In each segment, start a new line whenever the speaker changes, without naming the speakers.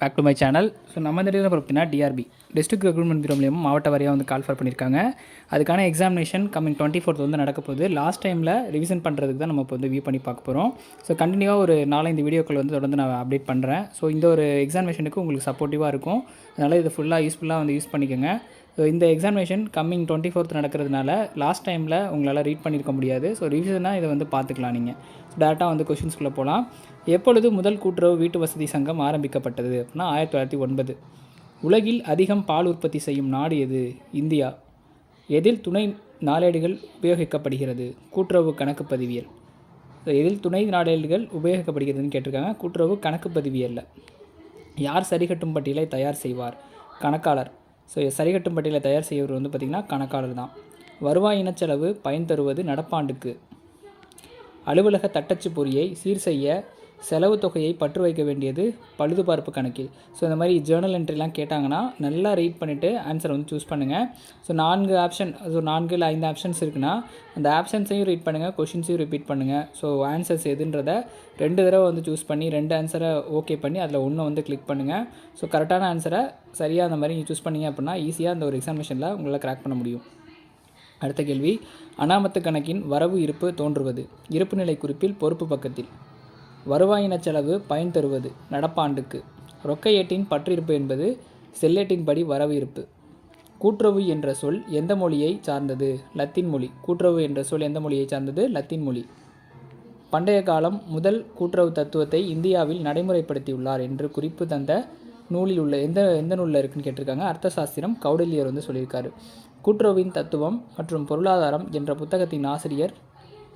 Back to my channel so நம்ம இந்த இடத்துல பார்த்தீங்கன்னா டிஆர்பி டிஸ்ட்ரிக்ட் ரெக்ரூட்மெண்ட் பியூரோ மூலியமாக மாவட்ட வாரியாக வந்து கால்ஃபர் பண்ணியிருக்காங்க அதுக்கான எக்ஸாமினேஷன் கம்மிங் டுவெண்ட்டி ஃபோர்த் வந்து நடக்க போகுது. லாஸ்ட் டைமில் ரிவிஷன் பண்ணுறதுக்கு தான் நம்ம இப்போ வந்து வியூ பண்ணி பார்க்க போகிறோம் ஸோ கண்டினியூவாக ஒரு நாலஞ்சு வீடியோக்கள் வந்து தொடர்ந்து நான் அப்டேட் பண்ணுறேன் ஸோ இந்த ஒரு எக்ஸாமினேஷனுக்கு உங்களுக்கு சப்போர்ட்டிவாக இருக்கும். அதனால் இது ஃபுல்லாக யூஸ்ஃபுல்லாக வந்து யூஸ் பண்ணிக்கோங்க. ஸோ இந்த எக்ஸாமினேஷன் கம்மிங் டுவெண்ட்டி ஃபோர்த் நடக்கிறதுனால லாஸ்ட் டைமில் உங்களால் ரீட் பண்ணியிருக்க முடியாது. ஸோ ரிவிஷனாக இதை வந்து பார்த்துக்கலாம் நீங்கள் டேரெக்டாக வந்து கொஷின்ஸ்குள்ளே போகலாம் எப்பொழுது முதல் கூட்டுறவு வீட்டு வசதி சங்கம் ஆரம்பிக்கப்பட்டது அப்படின்னா ஆயிரத்தி தொள்ளாயிரத்தி ஒன்பது. உலகில் அதிகம் பால் உற்பத்தி செய்யும் நாடு எது? இந்தியா. எதில் துணை நாளேடுகள் உபயோகிக்கப்படுகிறது? கூட்டுறவு கணக்கு பதிவியல் எதில் துணை நாளேடுகள் உபயோகிக்கப்படுகிறதுன்னு கேட்டிருக்காங்க. கூட்டுறவு கணக்கு பதிவியலில் யார் சரிகட்டும் பட்டியலை தயார் செய்வார்? கணக்காளர். ஸோ சரிகட்டும் பட்டியலை தயார் செய்யவர் வந்து பார்த்திங்கன்னா கணக்காளர் தான். வருவாய் இனச்செலவு பயன் தருவது நடப்பாண்டுக்கு. அலுவலக தட்டச்சு பொறியை சீர் செய்ய செலவு தொகையை பற்று வைக்க வேண்டியது பழுதுபார்ப்பு கணக்கில். ஸோ இந்த மாதிரி ஜேர்னல் என்ட்ரிலாம் கேட்டாங்கன்னா நல்லா ரீட் பண்ணிவிட்டு ஆன்சரை வந்து சூஸ் பண்ணுங்கள் ஸோ நான்கு ஆப்ஷன் ஸோ நான்கு இல்லை ஐந்து ஆப்ஷன்ஸ் இருக்குன்னா அந்த ஆப்ஷன்ஸையும் ரீட் பண்ணுங்கள் கொஷின்ஸையும் ரிப்பீட் பண்ணுங்கள் ஸோ ஆன்சர்ஸ் எதுன்றத ரெண்டு தடவை வந்து சூஸ் பண்ணி ரெண்டு ஆன்சரை ஓகே பண்ணி அதில் ஒன்று வந்து கிளிக் பண்ணுங்கள் ஸோ கரெக்டான ஆன்சரை சரியாக அந்த மாதிரி நீங்கள் சூஸ் பண்ணீங்க அப்படின்னா ஈஸியாக அந்த ஒரு எக்ஸாமினேஷனில் உங்களால் கிராக் பண்ண முடியும். அடுத்த கேள்வி அனாமத்து கணக்கின் வரவு இருப்பு தோன்றுவது. இருப்புநிலை குறிப்பில் பொறுப்பு பக்கத்தில். வருவாயின செலவு பயன் தருவது நடப்பாண்டுக்கு. ரொக்க ஏட்டின் பற்றிருப்பு என்பது செல்லேட்டின்படி வரவு இருப்பு. கூட்டுறவு என்ற சொல் எந்த மொழியை சார்ந்தது? லத்தீன் மொழி. கூட்டுறவு என்ற சொல் எந்த மொழியை சார்ந்தது? லத்தீன் மொழி. பண்டைய காலம் முதல் கூட்டுறவு தத்துவத்தை இந்தியாவில் நடைமுறைப்படுத்தியுள்ளார் என்று குறிப்பு தந்த நூலில் உள்ள எந்த எந்த நூலில் இருக்குன்னு கேட்டிருக்காங்க? அர்த்தசாஸ்திரம் கௌடல்யர் வந்து சொல்லியிருக்காரு. கூட்டுறவின் தத்துவம் மற்றும் பொருளாதாரம் என்ற புத்தகத்தின் ஆசிரியர்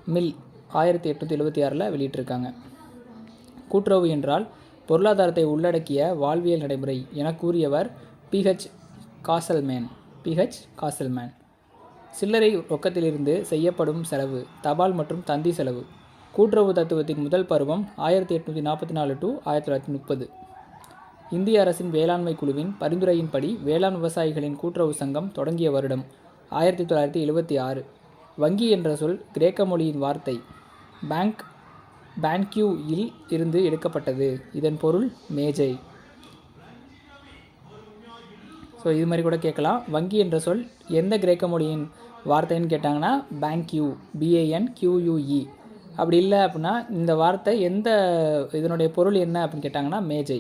மில் ஆயிரத்தி எட்நூற்றி எழுபத்தி ஆறில் வெளியிட்டிருக்காங்க. கூட்டுறவு என்றால் பொருளாதாரத்தை உள்ளடக்கிய வாழ்வியல் நடைமுறை என கூறியவர் பிஹெச் காசல்மேன். பிஹெச் காசல்மேன். சில்லறை ரொக்கத்திலிருந்து செய்யப்படும் செலவு தபால் மற்றும் தந்தி செலவு. கூட்டுறவு தத்துவத்தின் முதல் பருவம் ஆயிரத்தி எட்நூற்றி நாற்பத்தி நாலு டு ஆயிரத்தி தொள்ளாயிரத்தி முப்பது. இந்திய அரசின் வேளாண்மை குழுவின் பரிந்துரையின்படி வேளாண் விவசாயிகளின் கூட்டுறவு சங்கம் தொடங்கிய வருடம் ஆயிரத்தி தொள்ளாயிரத்தி எழுபத்தி ஆறு. வங்கி என்ற சொல் கிரேக்க மொழியின் வார்த்தை. பேங்க் பேன்கியூ இல் இருந்து எடுக்கப்பட்டது. இதன் பொருள் மேஜை. ஸோ இது மாதிரி கூட கேட்கலாம். வங்கி என்ற சொல் எந்த கிரேக்க மொழியின் வார்த்தைன்னு கேட்டாங்கன்னா பேங்க்யூ பிஏஎன் கியூயூஇ அப்படி இல்லை அப்படின்னா இந்த வார்த்தை எந்த இதனுடைய பொருள் என்ன அப்படின்னு கேட்டாங்கன்னா மேஜை.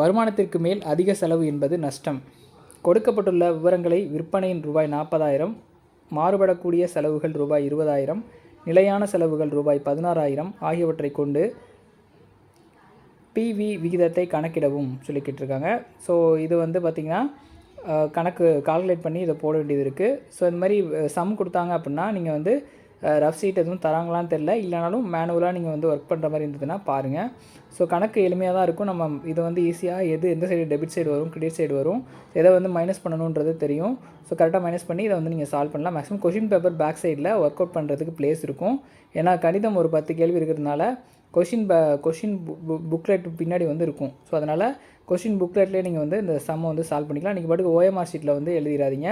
வருமானத்திற்கு மேல் அதிக செலவு என்பது நஷ்டம். கொடுக்கப்பட்டுள்ள விவரங்களை விற்பனையின் ரூபாய் நாற்பதாயிரம் மாறுபடக்கூடிய செலவுகள் ரூபாய் இருபதாயிரம் நிலையான செலவுகள் ரூபாய் பதினாறாயிரம் ஆகியவற்றை கொண்டு பிவி விகிதத்தை கணக்கிடவும் சொல்லிக்கிட்டிருக்காங்க. ஸோ இது வந்து பார்த்திங்கன்னா கணக்கு கால்குலேட் பண்ணி இதை போட வேண்டியது இருக்குது ஸோ இந்த மாதிரி சம் கொடுத்தாங்க அப்படின்னா நீங்கள் வந்து ரஃப் சீட் எதுவும் தராங்களான்னு தெரில இல்லைனாலும் மேனுவலாக நீங்கள் வந்து ஒர்க் பண்ணுற மாதிரி இருந்ததுன்னா பாருங்கள் ஸோ கணக்கு எளிமையாக தான் இருக்கும். நம்ம இதை வந்து ஈஸியாக எது எந்த சைடு டெபிட் சைடு வரும் கிரெடிட் சைடு வரும் எதை வந்து மைனஸ் பண்ணணுன்றது தெரியும். ஸோ கரெக்டாக மைனஸ் பண்ணி இதை வந்து நீங்கள் சால்வ் பண்ணலாம். மேக்ஸிமம் கொஷின் பேப்பர் பேக் சைடில் ஒர்க் அவுட் பண்ணுறதுக்கு பிளேஸ் இருக்கும். ஏன்னா கணிதம் ஒரு பத்து கேள்வி இருக்கிறதுனால கொஷின் ப கொஷின் புக்லெட் பின்னாடி வந்து இருக்கும். ஸோ அதனால் கொஷின் புக்லெட்லேயே நீங்கள் வந்து இந்த சம்மை வந்து சால்வ் பண்ணிக்கலாம். நீங்கள் பாட்டுக்கு ஓஎம்ஆர் ஷீட்டில் வந்து எழுதிடாதீங்க.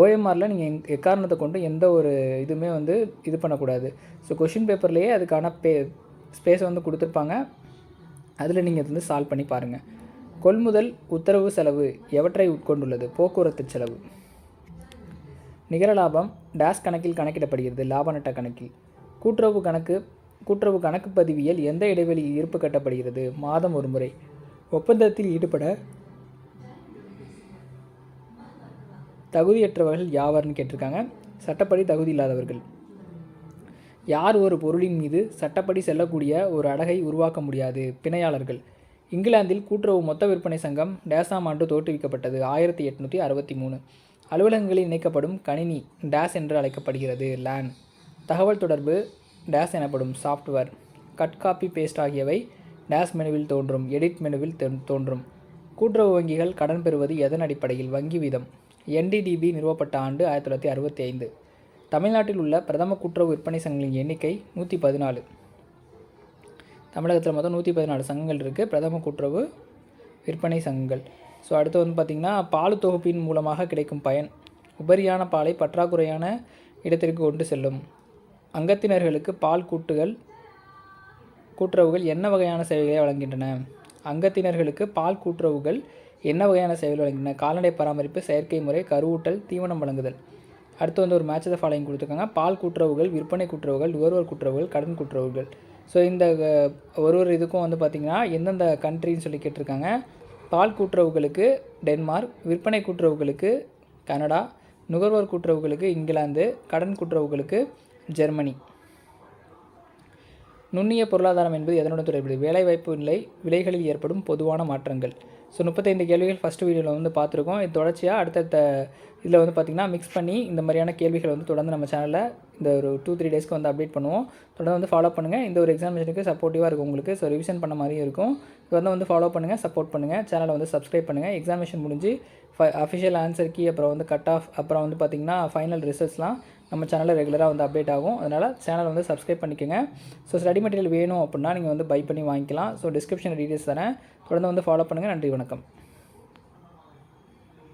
ஓஎம்ஆரில் நீங்கள் எக்காரணத்தை கொண்டு எந்த ஒரு இதுவுமே வந்து இது பண்ணக்கூடாது. ஸோ கொஷின் பேப்பர்லேயே அதுக்கான பே ஸ்பேஸை வந்து கொடுத்துருப்பாங்க. அதில் நீங்கள் வந்து சால்வ் பண்ணி பாருங்கள் கொள்முதல் உத்தரவு செலவு எவற்றை உட்கொண்டுள்ளது? போக்குவரத்து செலவு. நிகர லாபம் டேஷ் கணக்கில் கணக்கிடப்படுகிறது. லாப நட்ட கணக்கில். கூட்டுறவு கணக்கு கூட்டுறவு கணக்கு பதிவியல் எந்த இடைவெளியில் இருப்பு கட்டப்படுகிறது? மாதம் ஒரு முறை. ஒப்பந்தத்தில் ஈடுபட தகுதியற்றவர்கள் யாவர்னு கேட்டிருக்காங்க. சட்டப்படி தகுதி இல்லாதவர்கள். யார் ஒரு பொருளின் மீது சட்டப்படி செல்லக்கூடிய ஒரு அடகை உருவாக்க முடியாது. பிணையாளர்கள். இங்கிலாந்தில் கூட்டுறவு மொத்த விற்பனை சங்கம் டேஸாம் ஆண்டு தோற்றுவிக்கப்பட்டது. ஆயிரத்தி எட்நூற்றி அறுபத்தி மூணு. அலுவலகங்களில் இணைக்கப்படும் கணினி டேஸ் என்று அழைக்கப்படுகிறது. லேன். தகவல் தொடர்பு டேஸ் எனப்படும் சாஃப்ட்வேர் கட் காப்பி பேஸ்ட் ஆகியவை டேஸ் மெனுவில் தோன்றும் எடிட் மெனுவில் தோன்றும். கூட்டுறவு வங்கிகள் கடன் பெறுவது எதன் அடிப்படையில்? வங்கி வீதம். என்டிடிபி நிறுவப்பட்ட ஆண்டு ஆயிரத்தி தொள்ளாயிரத்தி அறுபத்தி ஐந்து. தமிழ்நாட்டில் உள்ள பிரதம கூட்டுறவு விற்பனை சங்கங்களின் எண்ணிக்கை நூற்றி பதினாலு. தமிழகத்தில் மொத்தம் நூற்றி பதினாலு சங்கங்கள் இருக்குது பிரதம கூட்டுறவு விற்பனை சங்கங்கள். ஸோ அடுத்து வந்து பார்த்திங்கன்னா பால் தொகுப்பின் மூலமாக கிடைக்கும் பயன். உபரியான பாலை பற்றாக்குறையான இடத்திற்கு கொண்டு செல்லும். அங்கத்தினர்களுக்கு பால் கூட்டுகள் கூட்டுறவுகள் என்ன வகையான சேவைகளை வழங்கின்றன அங்கத்தினர்களுக்கு பால் கூட்டுறவுகள் என்ன வகையான சேவைகள் வழங்கின்றன கால்நடை பராமரிப்பு செயற்கை முறை கருவூட்டல் தீவனம் வழங்குதல். அடுத்து வந்து ஒரு மேட்ச் ஆஃப் ஃபாலோயிங் கொடுத்துருக்காங்க. பால் கூட்டுறவுகள் விற்பனை கூட்டுறவுகள் நுகர்வோர் கூட்டுறவுகள் கடன் கூட்டுறவுகள். ஸோ இந்த ஒரு ஒரு இதுக்கும் வந்து பார்த்திங்கன்னா எந்தெந்த கண்ட்ரின்னு சொல்லி கேட்டிருக்காங்க. பால் கூட்டுறவுகளுக்கு டென்மார்க் விற்பனை கூட்டுறவுகளுக்கு கனடா நுகர்வோர் கூட்டுறவுகளுக்கு இங்கிலாந்து கடன் கூட்டுறவுகளுக்கு ஜெர்மனி. நுண்ணிய பொருளாதாரம் என்பது எதனுடன் தொடர்புடையது? வேலைவாய்ப்பு நிலை விலைகளில் ஏற்படும் பொதுவான மாற்றங்கள். ஸோ முப்பத்தைந்து கேள்விகள் ஃபஸ்ட்டு வீடியோவில் வந்து பார்த்துருக்கோம். இது தொடர்ச்சியாக அடுத்தடுத்த இதில் வந்து பார்த்திங்கன்னா மிக்ஸ் பண்ணி இந்த மாதிரியான கேள்விகள் வந்து தொடர்ந்து நம்ம சேனலில் இந்த ஒரு டூ த்ரீ டேஸ்க்கு வந்து அப்டேட் பண்ணுவோம். தொடர்ந்து வந்து ஃபாலோ பண்ணுங்கள் இந்த ஒரு எக்ஸாமினேஷனுக்கு சப்போர்ட்டிவாக இருக்கும் உங்களுக்கு. ஸோ ரிவிஷன் பண்ண மாதிரியும் இருக்கும். தொடர்ந்து வந்து ஃபாலோ பண்ணுங்கள் சப்போர்ட் பண்ணுங்கள் சேனலை வந்து சப்ஸ்கிரைப் பண்ணுங்கள் எக்ஸாமினேஷன் முடிஞ்சு அஃபிஷியல் ஆன்சர் கீ அப்புறம் வந்து கட் ஆஃப் அப்புறம் வந்து பார்த்திங்கன்னா ஃபைனல் ரிசல்ட்ஸ்லாம் நம்ம சேனலில் ரெகுலராக வந்து அப்டேட் ஆகும். அதனால் சேனல் வந்து சப்ஸ்கிரைப் பண்ணிக்கோங்க. ஸோ ஸ்டடி மெட்டீரியல் வேணும் அப்படின்னா நீங்கள் வந்து பை பண்ணி வாங்கிக்கலாம். ஸோ டிஸ்கிரிப்ஷன் டீட்டெயில்ஸ் தரேன். தொடர்ந்து வந்து ஃபாலோ பண்ணுங்கள் நன்றி வணக்கம்.